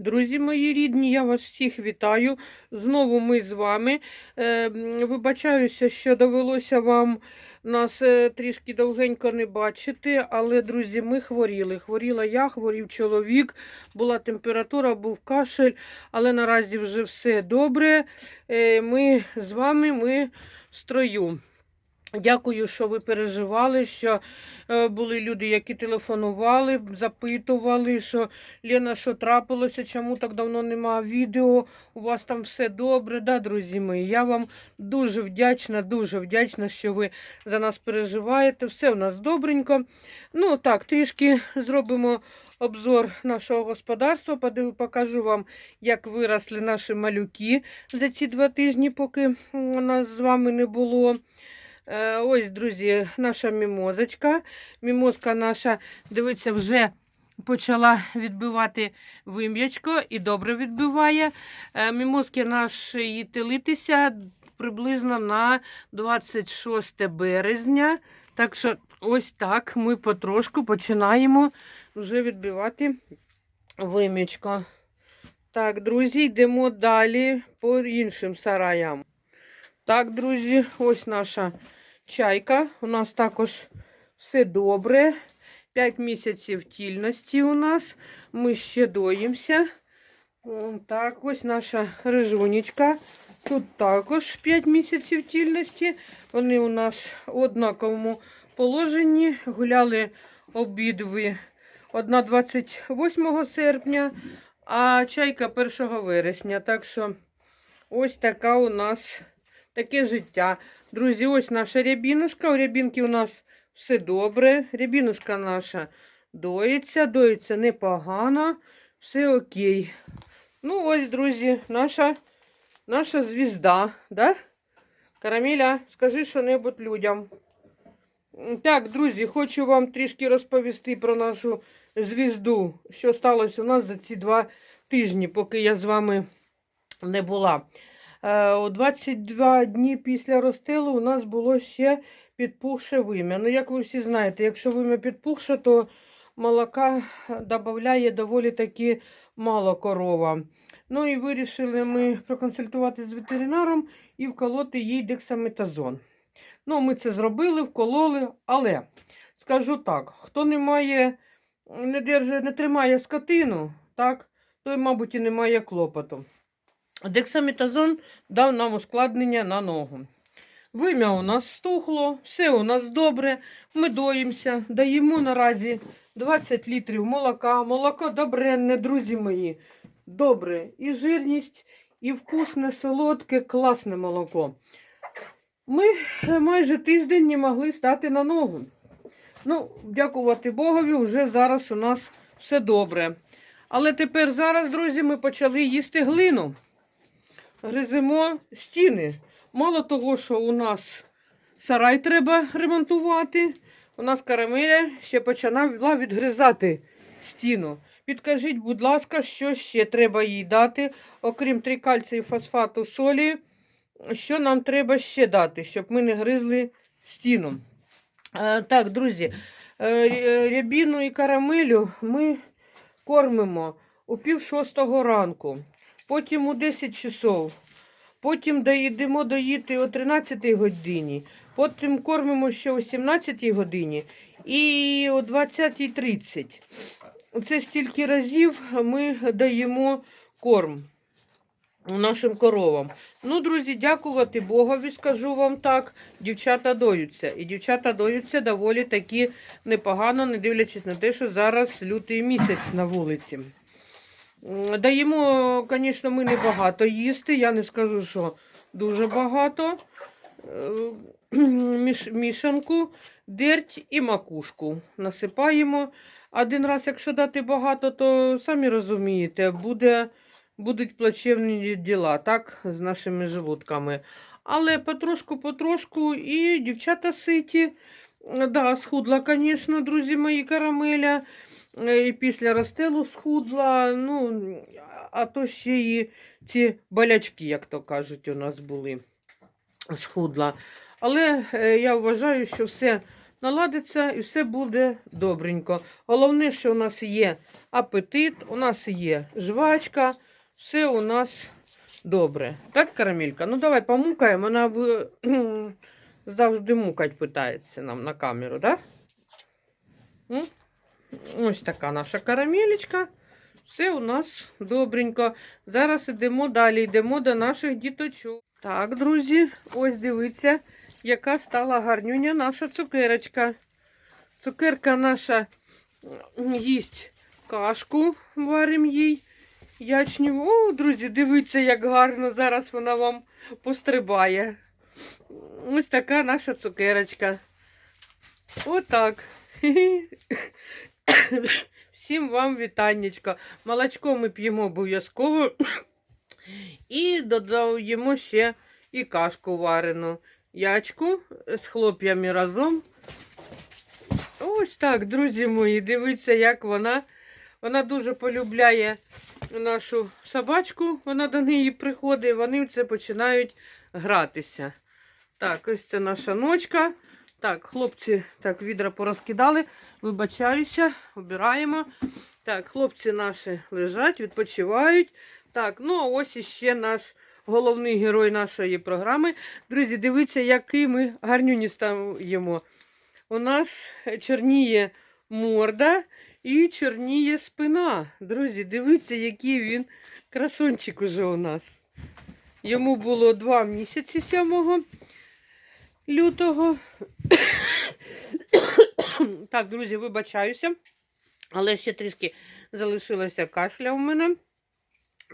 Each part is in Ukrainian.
Друзі мої рідні, я вас всіх вітаю. Знову ми з вами. Е, Вибачаюся, що довелося вам нас е, трішки довгенько не бачити, але, друзі, ми хворіли. Хворіла я, хворів чоловік, була температура, був кашель, але наразі вже все добре. Е, Ми з вами, ми в строю. Дякую, що ви переживали, що е, були люди, які телефонували, запитували, що Лена, що трапилося, чому так давно нема відео, у вас там все добре, да, друзі мої. Я вам дуже вдячна, дуже вдячна, що ви за нас переживаєте. Все у нас добренько. Ну так, трішки зробимо обзор нашого господарства. Покажу вам, як виросли наші малюки за ці два тижні, поки нас з вами не було. Е, Ось, друзі, наша мімозочка. Мімозка наша, дивіться, вже почала відбивати вим'ячко і добре відбиває. Е, Мімозки наші тилитися приблизно на 26 березня. Так що ось так ми потрошку починаємо вже відбивати вим'ячко. Так, друзі, йдемо далі по іншим сараям. Так, друзі, ось наша чайка. У нас також все добре. 5 місяців тільності у нас. Ми ще доїмося. Так, ось наша рижунечка. Тут також 5 місяців тільності. Вони у нас в однаковому положенні. Гуляли обидві. Одна 28 серпня, а чайка 1 вересня. Так що ось така у нас таке життя. Друзі, ось наша рябінушка. У рябінки у нас все добре. Рябінушка наша доїться, доїться непогано, все окей. Ну, ось, друзі, наша, наша звізда, да? Караміля, скажи що-небудь людям. Так, друзі, хочу вам трішки розповісти про нашу звізду, що сталося у нас за ці два тижні, поки я з вами не була. Е, 22 дні після розстилу у нас було ще підпухше вим'я. Ну, як ви всі знаєте, якщо вим'я підпухше, то молока додає доволі таки мало корова. Ну і вирішили ми проконсультуватися з ветеринаром і вколоти їй дексаметазон. Ну, ми це зробили, вкололи, але скажу так: хто не має, не держить, не тримає скотину, так, той, мабуть, і не має клопоту. Дексаметазон дав нам ускладнення на ногу. Вим'я у нас стухло, все у нас добре. Ми доїмося, даємо наразі 20 літрів молока. Молоко добренне, друзі мої. Добре. І жирність, і вкусне, солодке, класне молоко. Ми е, майже тиждень не могли стати на ногу. Ну, дякувати Богові, вже зараз у нас все добре. Але тепер зараз, друзі, ми почали їсти глину гриземо стіни. Мало того, що у нас сарай треба ремонтувати, у нас карамеля ще почала відгризати стіну. Підкажіть, будь ласка, що ще треба їй дати, окрім трикальцію, фосфату, солі, що нам треба ще дати, щоб ми не гризли стіну. Е, так, друзі, е, рябіну і карамелю ми кормимо у пів шостого ранку, потім у 10 часов, потім доїдемо доїти о 13 годині, потім кормимо ще о 17 годині і о 20.30. Це стільки разів ми даємо корм нашим коровам. Ну, друзі, дякувати Богові, скажу вам так. Дівчата доються. І дівчата доються доволі таки непогано, не дивлячись на те, що зараз лютий місяць на вулиці. Даємо, звісно, ми не їсти. Я не скажу, що дуже багато. Е, Міш, мішанку, дерть і макушку насипаємо. Один раз, якщо дати багато, то самі розумієте, буде, будуть плачевні діла, так, з нашими желудками. Але потрошку-потрошку і дівчата ситі. Да, схудла, звісно, друзі мої, карамеля. Е, І після розстелу схудла. Ну, а то ще і ці болячки, як то кажуть, у нас були. Схудла. Але е, я вважаю, що все наладиться і все буде добренько. Головне, що у нас є апетит, у нас є жвачка, все у нас добре. Так, карамелька? Ну давай помукаємо, вона в... завжди мукать питається нам на камеру, так? Да? Ось така наша карамелечка. Все у нас добренько. Зараз йдемо далі, йдемо до наших діточок. Так, друзі, ось дивіться, яка стала гарнюня наша цукерочка. Цукерка наша їсть кашку, варимо їй. Ячню. О, друзі, дивіться, як гарно зараз вона вам пострибає. Ось така наша цукерочка. Отак. Всім вам вітаннячко. Молочко ми п'ємо обов'язково. І додаємо ще і кашку варену. Ячку з хлоп'ями разом. Ось так, друзі мої, дивіться, як вона. Вона дуже полюбляє нашу собачку. Вона до неї приходить, вони це починають гратися. Так, ось це наша ночка. Так, хлопці, так, відра порозкидали. Вибачаюся, обираємо. Так, хлопці наші лежать, відпочивають. Так, ну а ось іще наш головний герой нашої програми. Друзі, дивіться, який ми гарнюні стаємо. У нас чорніє морда і чорніє спина. Друзі, дивіться, який він красунчик уже у нас. Йому було два місяці 7 лютого. Так, друзі, вибачаюся. Але ще трішки залишилося кашля у мене.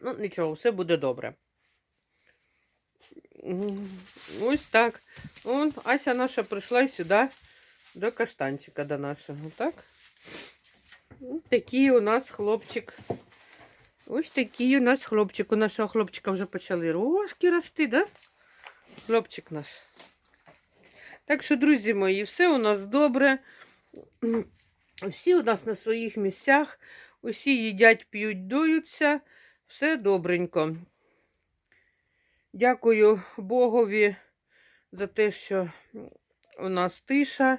Ну, нічого, все буде добре. Ось так. Вон, Ася наша прийшла сюди до каштанчика до нашого, так? Ось такий у нас хлопчик. Ось такий у нас хлопчик. У нашого хлопчика вже почали рожки рости, да? Хлопчик наш. Так що, друзі мої, все у нас добре. Всі у нас на своїх місцях, усі їдять, п'ють, дуються. Все добренько. Дякую Богові за те, що у нас тиша.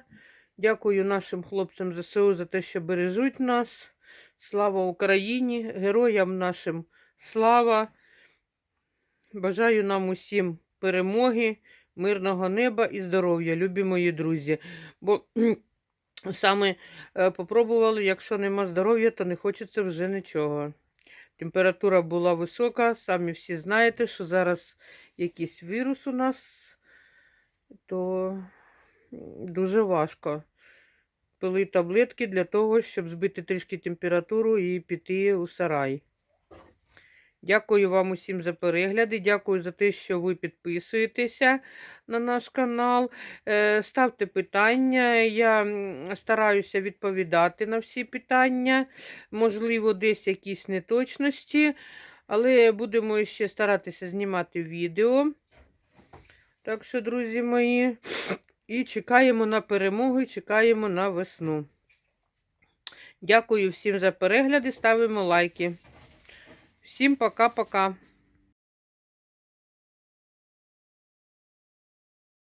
Дякую нашим хлопцям ЗСУ за те, що бережуть нас. Слава Україні, героям нашим слава. Бажаю нам усім перемоги, мирного неба і здоров'я, любі мої друзі. Бо саме е, попробували, якщо нема здоров'я, то не хочеться вже нічого. Температура була висока, самі всі знаєте, що зараз якийсь вірус у нас, то дуже важко. Пили таблетки для того, щоб збити трішки температуру і піти у сарай. Дякую вам усім за перегляди. Дякую за те, що ви підписуєтеся на наш канал. Е, Ставте питання. Я стараюся відповідати на всі питання. Можливо, десь якісь неточності, але будемо ще старатися знімати відео. Так що, друзі мої, і чекаємо на перемогу, і чекаємо на весну. Дякую всім за перегляди, ставимо лайки. Всім пока-пока.